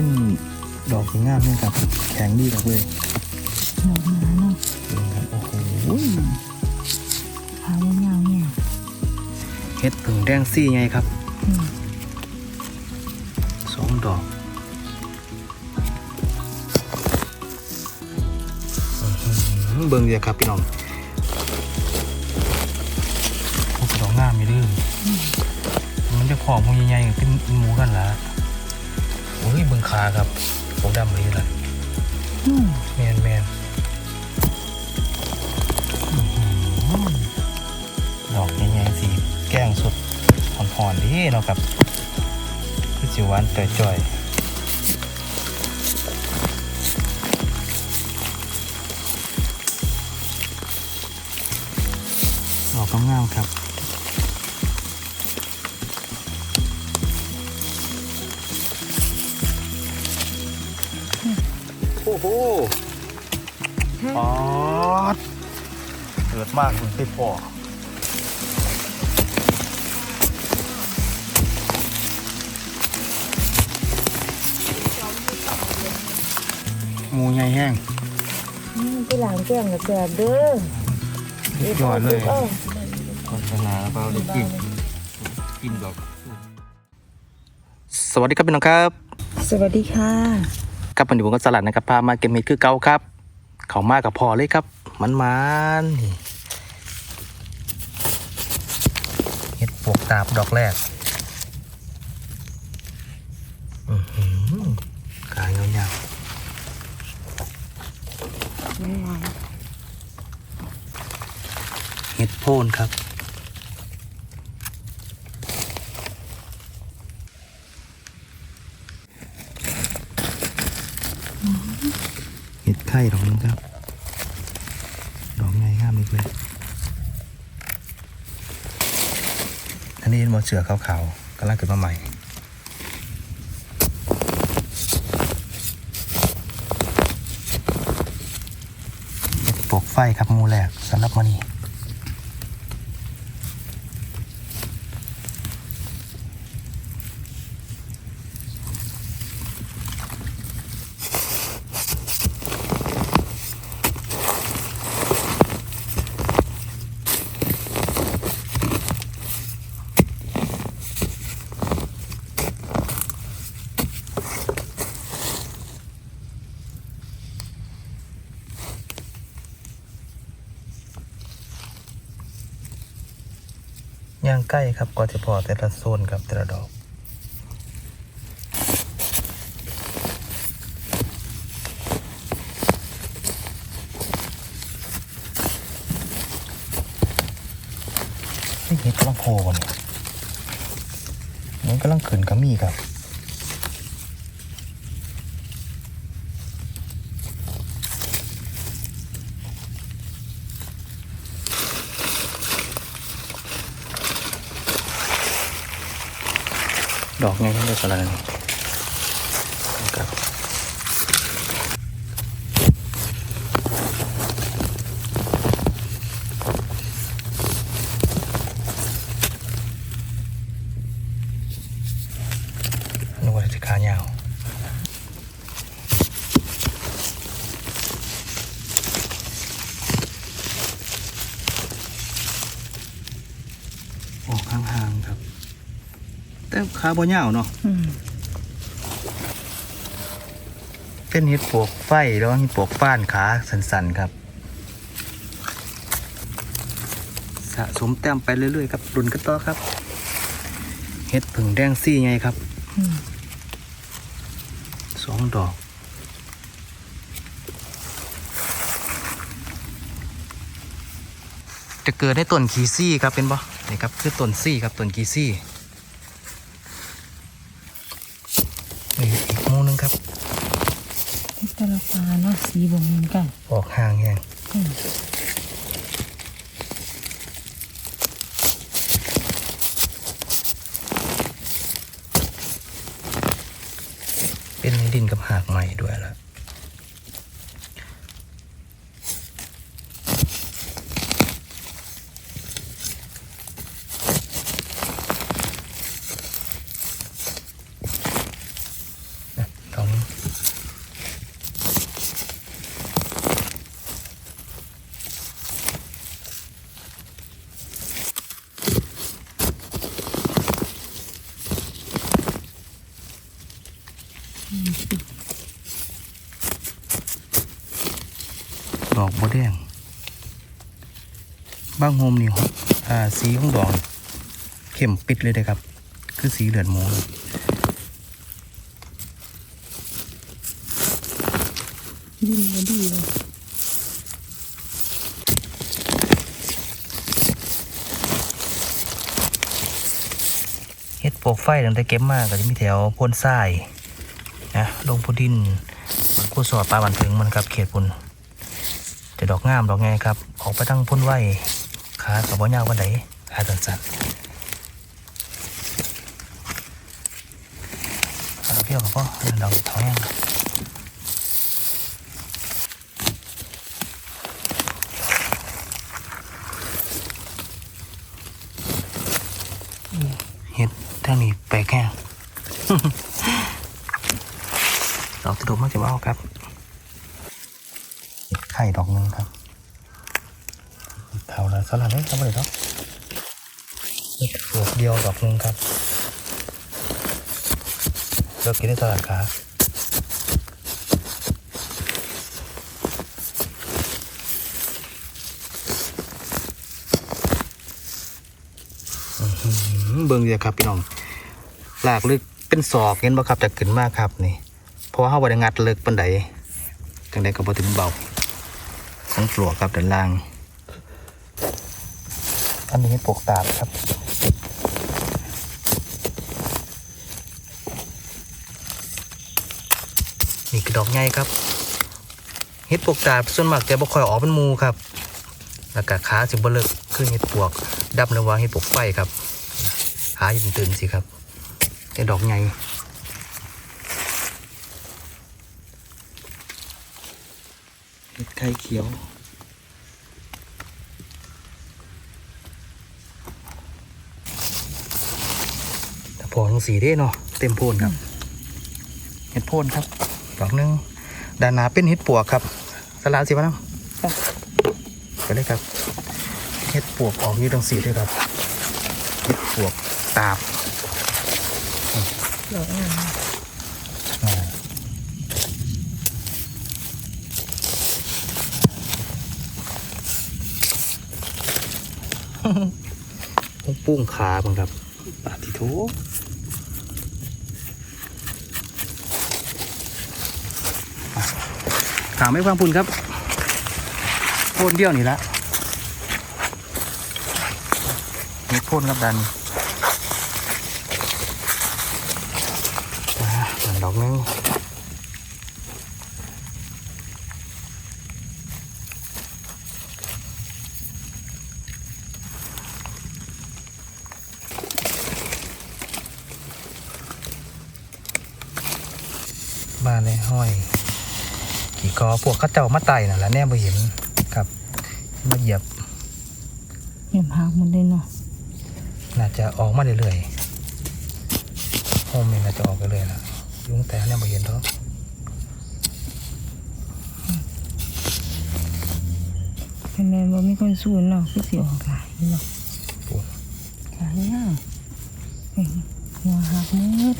เป็นดอกที่งามนี่ครับ แข็งดีครับเลยหนอกหนาเนาะนี่ครับโอ้โหขาวเงาเนี่ยเฮ็ดผึ่งแดงซี่ไงครับอืมสองดอกอื้อหือเบิ่งเดียวครับพี่น้องโอ้ดอกงามมีดื้อมันจะของพวกใหญ่ๆเป็นหมูกันละโอ้ยเบิ่งขาครับโอ้ดำเลยล่ะอืมแมนแมนอื้อหือดอกใหญ่ๆสีแกล้งสดอ่อนๆดีเนาะครับคือจิหวานจ่อยๆดอกงามๆครับ โอ้โหป๊อดเกิดมากคุณพี่พ่อหมูใหญ่แห้งอืมที่หลังแก้มกับแสบเด้อสุดยอดเลยเออโฆษณาแล้วก็ได้กินกินดอกสวัสดีครับพี่น้องครับ สวัสดีค่ะ กับวันนี้ผมก็สลัดนะครับพามาเก็บเห็ดคือเก่าครับ เขามากับพอเลยครับ มันมันๆนี่เห็ดปวกตาบดอกแรกอือหือกายเงาๆเห็ดโพนครับ เห็ดอกนึงครับ ดอกไงงามอีกเลย อันนี้มอเสือขาวๆกำลังเกิดมาใหม่เห็ดปลวกไฟครับมูแหลกสำหรับมันนี้ ใกล้ครับก็จะพอแต่ละโซนครับแต่ละดอก นี่เห็ดกำลังโผล่ก่อนเนี่ยมันกำลังขึ้นกระมี่ครับ ดอกไงที่ได้สลัดนี่ครับนึกว่าจะขายาว ออกห่างๆครับ แต่ ขาบ่ยาวเนาะอืมเป็นเห็ดปวกไฟแล้วเห็ดปวกฟ้านขาสันๆครับ สะสมแต้มไปเรื่อยๆครับรุนกันต่อครับเห็ดผึ่งแดงซี่ไงครับอืมสองดอกจะเกิดในต้นขีซี่ครับเป็นบ่นี่ครับคือต้นซี่ครับต้นขีซี่นี่อีกหมูหนึงครับ แต่ละฟ้าเนาะสีบ่เหมือนกัน ออกห่างแห้ง อืม เป็นดินกับหากใหม่ด้วยล่ะนะดอก ดอกบัวแดงบางโฮมนี่อ่าสีของดอกนี่เข้มปิดเลยนะครับ คือสีเหลือนหมูเลยดินมาดีเลยเฮ็ดปลวกไฟตั้งแต่เก็บมาก็จะมีแถวพ่นทรายนะ ลงพุดินมันกู้สอดปลาบันถึงมันครับเขตพุนจะดอกงามดอกไงครับ ออกไปตั้งพุ่นไหวขากับบ่ยาววันใดขาสั้นๆขาเพี้ยวกับพ่อนั่นดอกท้องแห้งเฮ็ดทางนี้แปลกแห้ งดอกตะดุมมากจะเอาครับ ไข่ดอกหนึ่งครับเท่านั้นสลัดเลยครับเลยดอกนี่ฝวกเดียวดอกหนึ่งครับเลิกกินได้สลัดขาเบิ่งเลยครับพี่น้องลากลึกเป็นศอกเห็นบ่ครับจะขึ้นมากครับนี่ ราะว่าเขาบริงัดเลิกปันไดจังใดก็บ่ถึงเบาของปลวกครับด้านล่าง อันนี้ปลวกตาบครับนี่คือดอกใหญ่ครับเห็ดปลวกตาบส่วนมากจะบ่ค่อยออกเป็นมูครับ แล้วก็ขาสิบ่เลิกคือเห็ดปลวกดับหรือว่าเห็ดปลวกไฟครับขาอยู่ตื่นสิครับแต่ดอกใหญ่ เห็ดไข่เขียว แต่พอทั้งสีได้เนาะเต็มโพนครับ เห็ดโพนครับดอกหนึงด้านหน้าเป็นเห็ดปวกครับ สลัดสิมาน้ำไปเลยครับ เห็ดปวกออกอยู่ตรงสีด้วยครับ เห็ดปวกตาบดอกงาม ต้องปุ้งขาบังครับปาติโถอะถามไม่ฟังพุ่นครับโพ่นเดี่ยวนี่ละมีโพ่นครับดันอ่าดันดอกนึงบ้านเลยห้อย ขี่คอพวก เข้าเจ้ามาไต่น่ะแล้วแน่บ่เห็นครับ มาเหยียบเยี่ยมหักหมันเลยเนาะน่าจะออกมาเรื่อยๆโฮมนี่น่าจะออกไปเรื่อยๆแล้วยุงแต่เนี่ยบ่เห็นเท่าเป็นแม่บ่มีคนสู้เนาะคือสิออกหลายเนาะปูนหลายอย่างเอ้ยหัวหักหมืด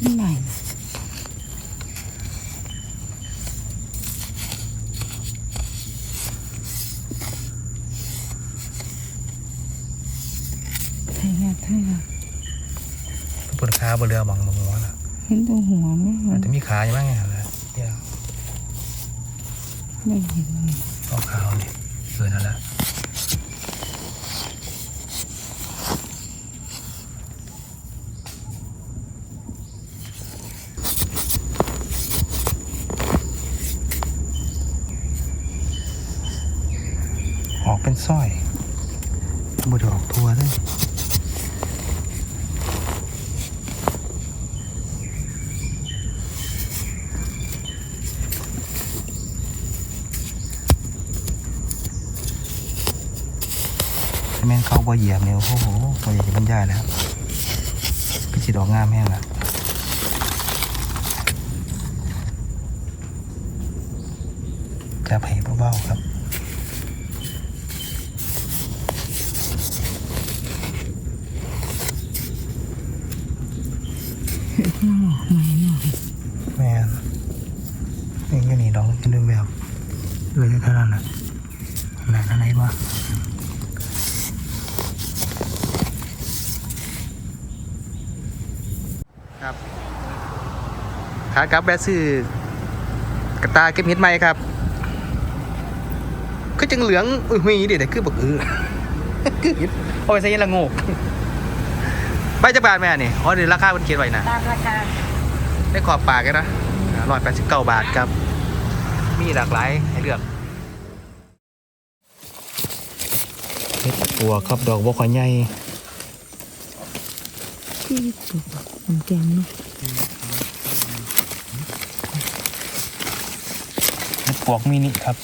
เป็นไหนไทยงาไทยงา ปูนขาบนเรือบังบังหัวน่ะ เห็นตัวหัวไหมมั อาจ น จะมีขาอยู่บ้างไงแล้วเนี่ย ไม่เห็ นเลยออกขาวๆนี่สวยนั่นแหละออกเป็นสร้อยบไดออกทัวเลย ถ้าแม่นเหยียบเนี่ยโอ้โหบ่อยากจะบรรยายแล้วก็สิดอกงามแห้งละจับให้เบาๆครับข้างหลอกไหมเนาะแม่นนี่อยู่นี่ดอกจะดึงแบบด้วยเท่านั้นนะไหนอันไหนวะครับ ขากลับแวะซื้อกระตาเก็บเห็ดไหมครับคือจังเหลืองอุ้ยหุยเดี๋ยวแต่คือบักอือคือเห็ดเอาไปใส่เห็ดละโงกใบจักบาทแม่นี่อ๋อเดี๋ยวราคามันเขียนไว้นะตามราคาได้ขอบปากกันนะร้อยแปดสิบเก้าบาทครับ มีหลากหลายให้เลือกเห็ดปัวครับดอกบกขอยใหญ่ที่สุดมันแกงเนาะ เห็ดป วกมินิครับ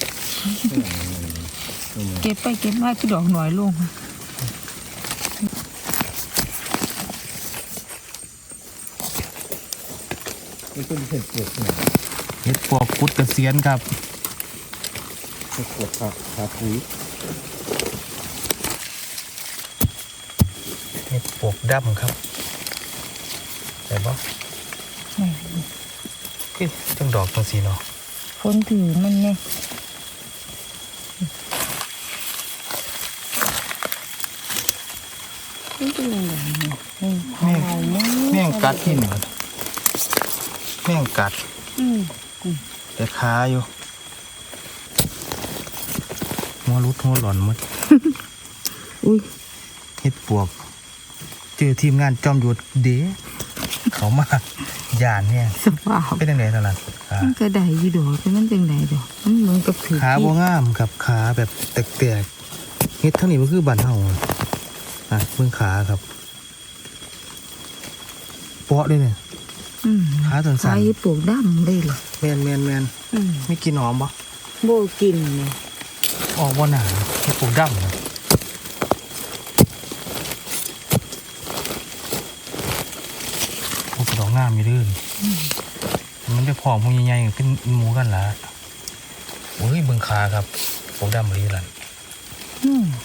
เก็บไปเก็บมาคือดอกหน่อยลงค่ะนี่คือเห็ดปวกเนี่ยเห็ดปวกกุดกระเซียนครับเห็ดปวกขาขาคุยเห็ดปวกดำครับแต่บ่แม่คือจังดอกจังสีเนาะ ฝนถือมันเนี่ยนี่เป็นยังไงเนี่ยนี่ขาวมั้งแม่งกัดที่หนึ่งแม่งกัดอืมแต่ขาอยู่หัวรุดหัวหล่อนหมดอุ้ยเฮ็ดปวก เจอทีมงานจอมหยุดเด๋เขามาย่านเนี่ยสภาพเป็นยังไงตอนนั้นขา มันกระไดอยู่ดอกแต่มันจังไดดอกมันเหมือนกับถือขาที่บ่งามกับขาแบบแตกๆเฮ็ดทั้งนี้มันคือบ้านเฮาอะอะเบิ่งขาครับเปาะเลยเนี่ยอืมขาสั้นๆขาอีปลูกดำเลยเหรอแม่นแม่นแม่นอืมมีกลินหอมบ่โบกินเนี่ยออกบ่หนาเฮ็ดปลูกดำนะโอ้กระดอกงามอยู่เด้ออ มันไปพร้อมพวกใหญ่ๆเป็นหมูกันล่ะโอ้ยเบิ่งขาครับปลูกดำรีลัน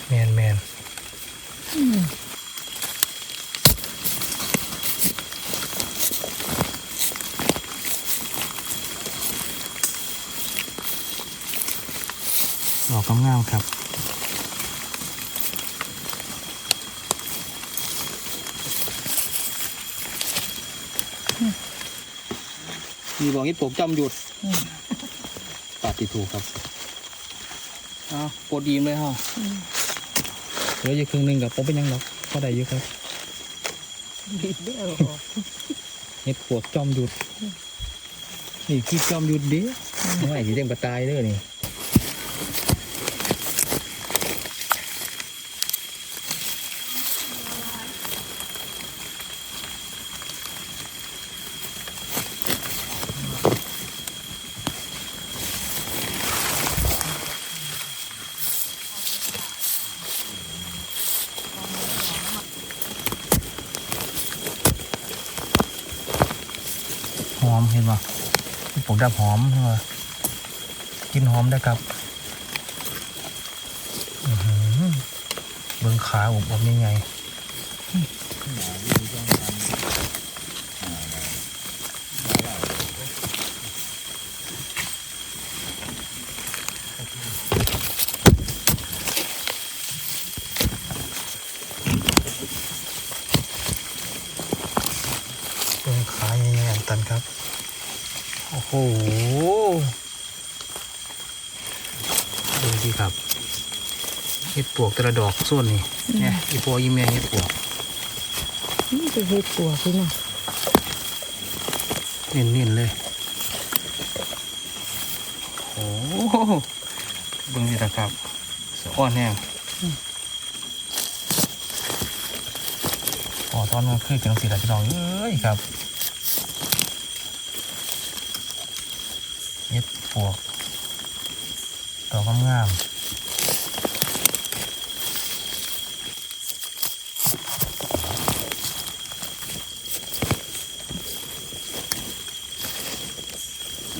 แมนแมนอืมดอกงามครับ มีบอกให้ผมจำหยุดอืมปาดติถูกครับอ้าวปวดดีมเลยฮะอืมเหลืออยู่ครึ่งหนึงกับผมเป็นยังหรอกก็ได้เยอะครับบิดเดียวออกเห็ดปวกจอมหยุด นี่คือจอมหยุดเด้ไม่สิเต็มกระตายเด้อนี่ อมเห็นป่ะปลูกดับหอมเห็นป่ะกินหอมได้ครับอื้อหือเบิ้งขาผมผมยังไงเบิ้งขายังไงอันตันครับ โอ้โห ดูสิครับเห็ด ปวกแต่ละดอกส่วนนี่เนี่ยอีพวอีเมียเห็ดปวกนี่จะเห็ดตัวพี่น้องเน้นๆเลยโอ้โหเบิ่งนี่นะครับสะอ้อนแห้งอ๋อตอนมันคือจังสีละพี่น้องเอ้ยครับเห็ดปวกดอกงามๆ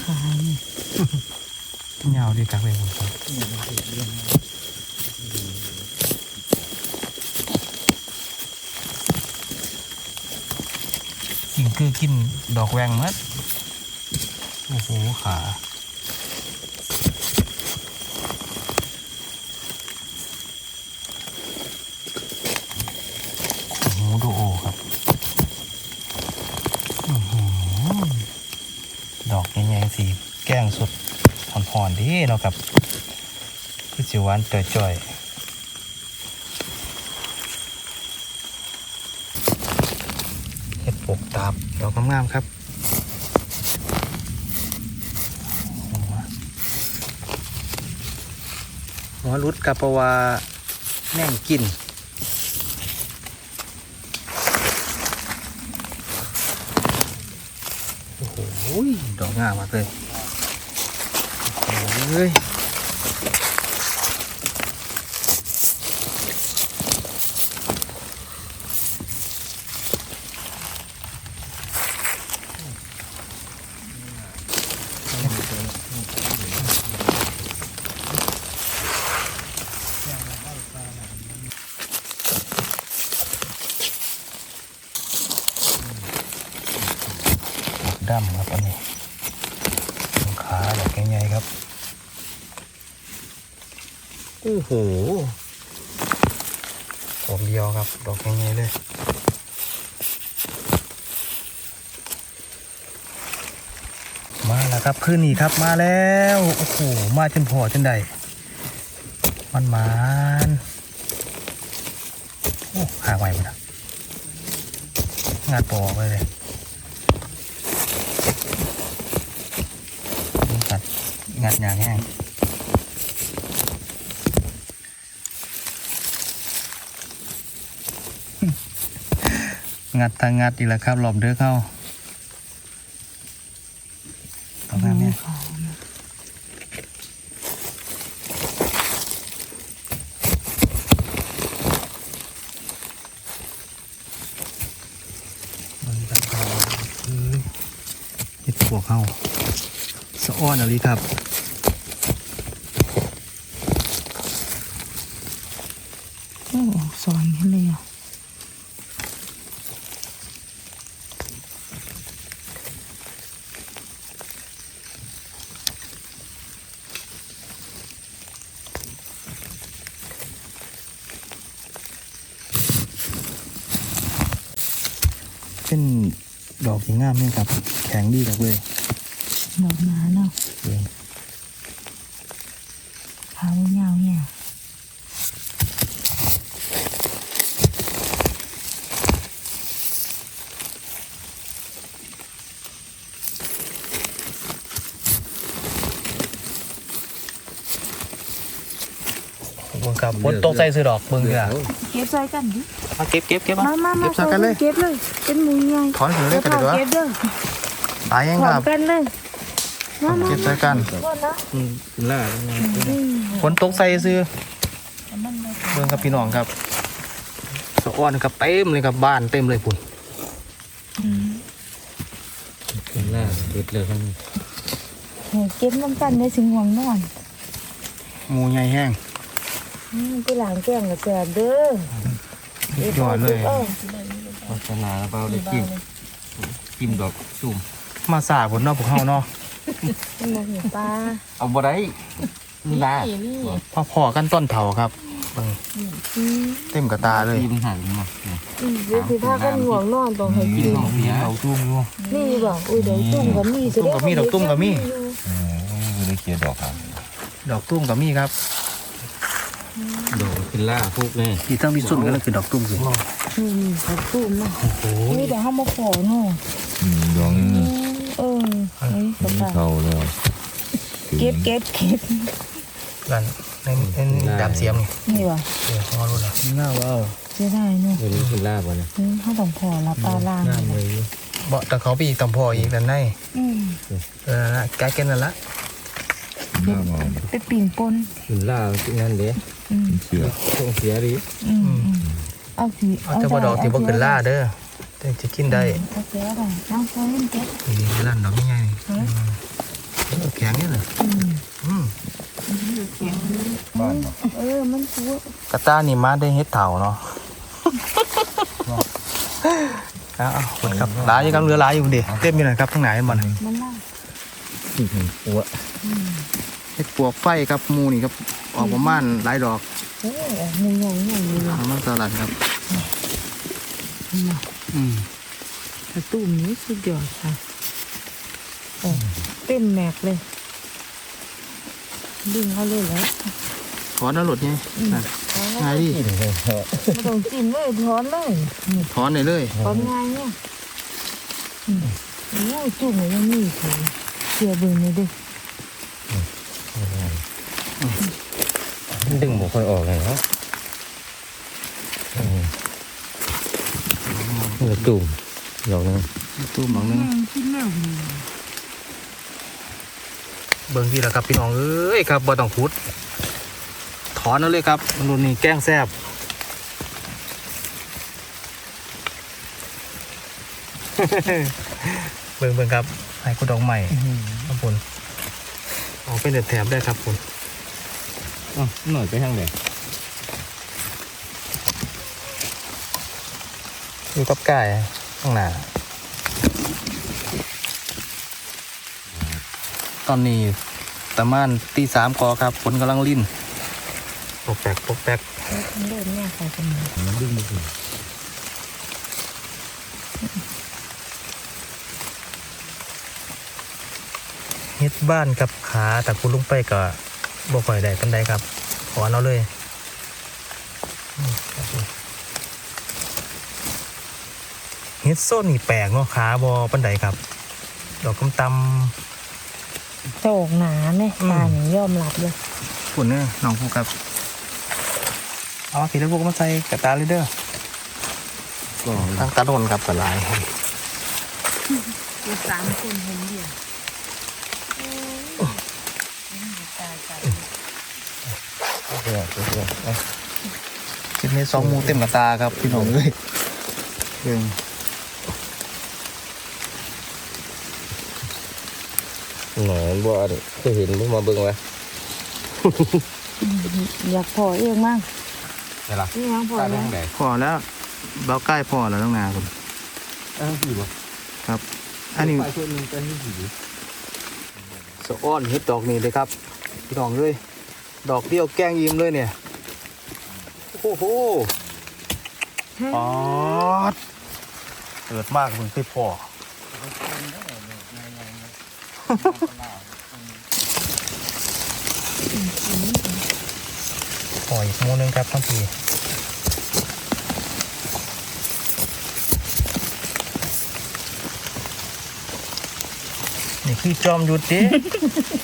ขานี่ ยาวดีจังเลยผมครับ กินดอกแวงมัดโอ้โหขาหมูดูโอครับดอกใหญ่ๆสีแก้งสุดผ่อนๆดีเนาะครับคือสิหวานจ่อยๆเห็ดปกตาบด อกงามๆครับหัวรุดกับเพราะว่าแม่งกินโอ้โหดอกงามมากเลยโอ้โหเฮ้ยดอกดำครับอันนี้ตรงขาดอกใหญ่ๆครับ โอ้โหผมเดียวครับ ดอกใหญ่ๆเลยมาแล้วครับคืนนี้ครับมาแล้วโอ้โหมาจนพอจนได้มันมานโอ้หางไวหมดอะงานปอกเลยเลยงัดงัดอย่างแห้ง งัดทางงัดอีกแล้วครับหลบเด้อเข้าตรงนั้นเนี่ยมันจะเข้าคือเห็ดปวกเข้าสะอ้อนอะไรครับ โอ้สอนให้เลยอะ เป็นดอกสีงามเนี่ยครับ แข็งดีครับเลย ดอกหนาเนาะเองขาวเงาเนี่ยเบิ่งครับฝนตกใส่ซื้อดอกเบิ่งดีล่ะเก็บใส่กันดิเอาเก็บเก็บเก็บมามามามาเก็บใส่กันเลยเก็บเลยเป็นหมูใหญ่ถอนถึงเลยกันดีกว่าเก็บเด้อตายยังพร้คอรัมบกันเลยมามา เก็บใส่กันก่อนนะอืมกินล่าแล้วไงอืมฝนตกใส่ซื้อเอามันเลยเบิ่งครับพี่น้องครับสะอ้อนครับเต็มเลยครับบ้านเต็มเลยปุ่นอืมกินล่าเด็ดเลยครับโหเก็บน้ำกันในสิงหวงนอนหมูใหญ่แห้งอืมไปหลังแก้มกับแสบเด้อยอดเลยเออโฆษณาแล้วเปล่าได้กินกินดอกจุ่มมาสาผลเนาะพวกเฮาเนาะ เป็นหมูหัวปลาเอาบ่ได้นี่ล่าพอพอกันต้นเถาครับเบิ่งอืมเต็มกระตาเลยกินหันมาเนี่ยอืมเดี๋ยวสิพากันห่วงนอนต้องให้กินดอกเบี้ยเอาจุ่มอยู่นี่บอกอุ้ยเดี๋ยวตุ้มกับมีตุ้มกับมีดอกตุ้มกับมีอืมไม่ได้เคียดอกครับ ดอกตุ้มกับมีครับดอกกินล่าพวกนี่ที่ตั้งพิสุนก็เลยคือดอกตุ้มสินี่นี่ดอกตุ้มนะโอ้โหนี่เดี๋ยวเขามาขอเนาะดอกนี่เออ เฮ้ยสบาเขาแล้วเก็บเก็บเก็บนั่นในในดาบเสียมนี่วะเดี๋ยวพอรู้แล้วหน่าว้าวเสียได้เนาะวันนี้กินล่าบ่เนี่ยอืมเขาต้องขอรับปลาล่างเลยเบาแต่เขาไปอีกตำพออีกนั่นในเออนั่นละแกกันนั่นละไปปิ่งปนกินล่าที่นั่นเด้อเสือต้องเสียดิอืมเอาสีเอาแต่ว่าดอกที่บ่ขึ้นล่าเด้อ แต่จะกินได้เอาเสียได้อาเสียเล่นเก็บนี่ลั่นดอกไงนี่อืมแข็งนี่เลยอืมอืมตัวกระต้านี่มาได้เฮ็ดเถาเนาะเอาเอาหมดครับหลายอยู่ครับเหลือหลายอยู่ดิเต็มอยู่นะครับทั้งไหนมันมันน่าอีกหนึ่งตัวเฮ็ดปวกไฟครับหมูนี่ครับ ออกประมาณหลายดอกโอ้ออกมือใหญ่ใหญ่เลยเอามาสลัดครับ อืมกระตุ้มนี้สุดยอดค่ะโอ้เต็มแม็กเลย ดึงเขาเลยแล้วถอนแล้วหลุดไงนั่นถอนง่ายดิกินเลยเหรอไม่ต้องจิ้มเลยถอนเลยนี่ถอนได้เลยถอนง่ายเนี่ยอืมโอ้ยจุ่มเลยยังมีถึงเสียเบิ่งเลยดิดึงบ่ค่อยออกเลยเนาะอืม เหลือตุ่มดอกหนึงตู้หมองนึงคิดแล้วเบิ่งที่แล้วครับพี่น้องเอ้ยครับบ่ต้องพุด ถอนเอาเลยครับมันรุ่นนี้แกล้งแซ่บเบิ่งเบิ่งครับให้คุณดอกใหม่ครับคุณออกเป็นเด็ดแถบได้ครับคุณอ๋อหน่อยไปทางไหน อยู่กับไก่ข้างหน้าตอนนี้ประมาณตีสามกอครับฝนกำลังลิ่นปกแปกปกแปกเล่นแม่ใส่กันมามันดึงไม่ถึงเฮ็ดบ้านกับขาแต่คุณลุงไปก็บ่ค่อยได้ปันใดครับ ขอเอาเลยอืมครับผมเฮ็ดโซนนี่แปลกเนาะขาบอปันใดครับ ดอกกำตโตกหนาเนี่ยอืมตาหนูยอมรับเลยำฝุ่นเนี่ยน้องพูครับเอาผีตะพวกมาใส่กระตาเลยเด้อก็ทางตาโดนครับกระลายคือสามคนเห็นเดียวตายตายเพื่อเพื่อเอาคลิปนี้สองหมูเต็มกระตาครับพี่น้องเลยเบิ่ง หนอนบ่อะไรเคยเห็นบ่มาเบิ่งไว้อยากพอเองมั่งเวลานี่ยังพอตาไปแล้วทางไหนพอแล้วเบาใกล้พอแล้วต้องนาครับอ้าวผีบ่ครับ อันนี้ไปช่วยนึงไปให้ผีสะอ้อนเฮ็ดดอกนี้เลยครับพี่น้องเลยดอกเดียวแกล้งยิ้มเลยเนี่ยโอ้โหปอดเกิดมากมึงไปพอ พออีกมูหนึงครับทั้งทีนี่คือจอมยุทธเด้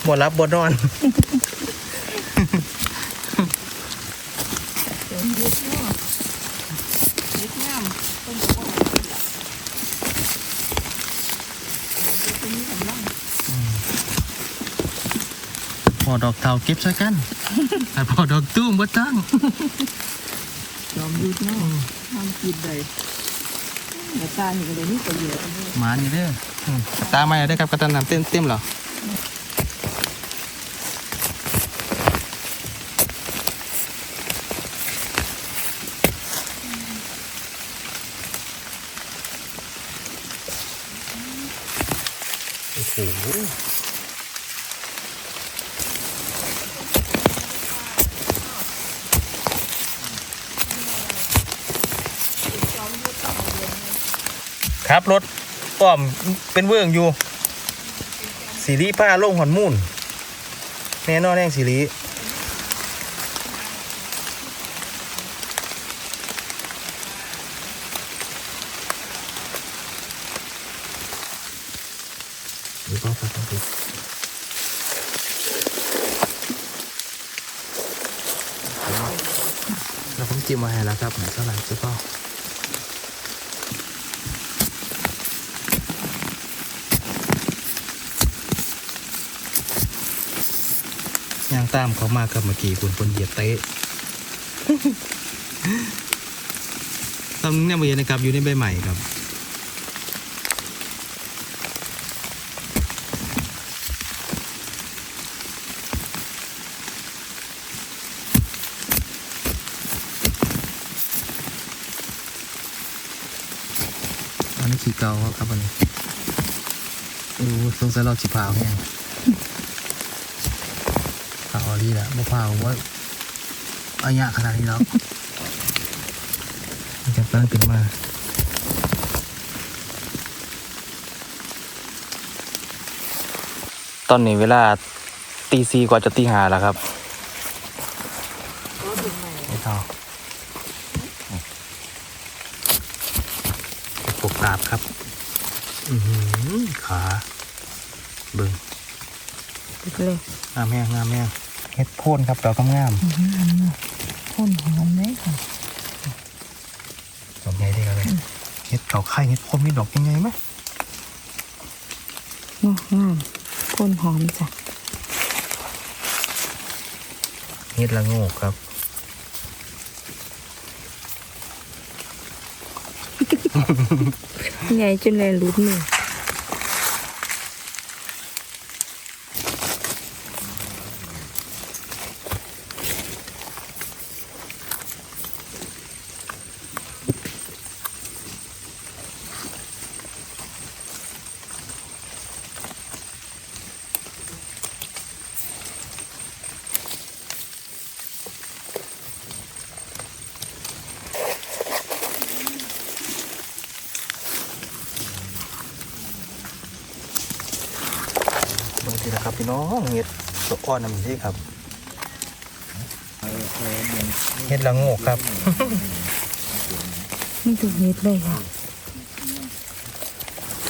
บ่รับบ่นอน ดอกเทาเก็บใส่กันแต่พอดอกตุ้มบ่ตั้งยอมยุดเนาะทำกินได้แต่ตานี่ก็เลยนี่ประโยชน์หมานี่เด้ออืมกระตาไม่ได้อครับกระตาน้ำเต็มเต็มๆเหรอ ครับรถป้อมเป็นเวื่องอยู่สีรีผ้าลงหอนมูนแน่นอนแน่งสีรี เขามากครับเมื่อกี้คุณคนเหยียบเตะตำนนี้ยมาเยนะครับอยู่ในใบใหม่ครับอันนี้ขี่เกาครับอันนี้โอ้สงสัยเราจิพาวแห้ง พาวออลี่แหละบ่พาวว่าอายะขนาดนี้แล้วมันจะตั้งขึ้นมาตอนนี้เวลาตีสี่กว่าจะตีห้าแล้วครับโอ้ถึงไหนไม่เท่าปกกราบครับ อือหือขา เบิ่งติดเลยงามแม่งงามแม่ง เฮ็ดโพ่นครับดอกงามพ่นหอมเลยค่ะดอกใหญ่ดีครับเลยเฮ็ดเขาไข่เฮ็ดโพ่นมีดอกยังไงไหมงามงามพ่นหอมจ้ะเฮ็ดละโงกครับใหญ่จนเลยรุดมือเบิ่ง ทีละครับพี่น้องเฮ็ดดอกอ่อนน้ำดีครับเฮ็ดละโงกครับไม่ถูกเม็ดเลยค่ะ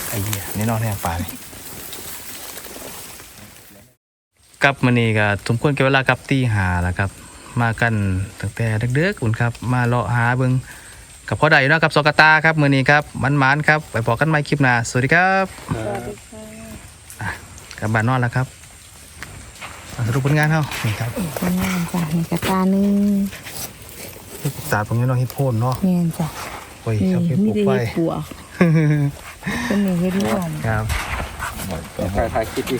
ไอ้เหี้ยแน่นอนแน่ปลาเลยกับมันนี่ก็สมควรแก่เวลากับตีหาแล้วครับ มากันตั้งแต่เด็กๆอุ่นครับ มาเลาะหาเบิงกับพ่อใดอยู่เนาะกับสกตาครับมือนี้ครับมันมันๆครับ ไปพอกันใหม่คลิปหน้าสวัสดีครับสวัสดีค่ะ กลับบ้านนอนแล้วครับอะสรุปผลงานเฮานี่ครับคนงามจ้ะมีกระตาหนึ่งเฮ็ดตาตรงนี้เนาะเฮ็ดโพนเนาะแม่นจ้ะโอ้ยนี่ครับเฮ็ดมีปลูกแต่ไฟ เห็ดปวกเป็นหนึ่งเห็ดร่วมครับถ่ายถ่ายคลิปดิ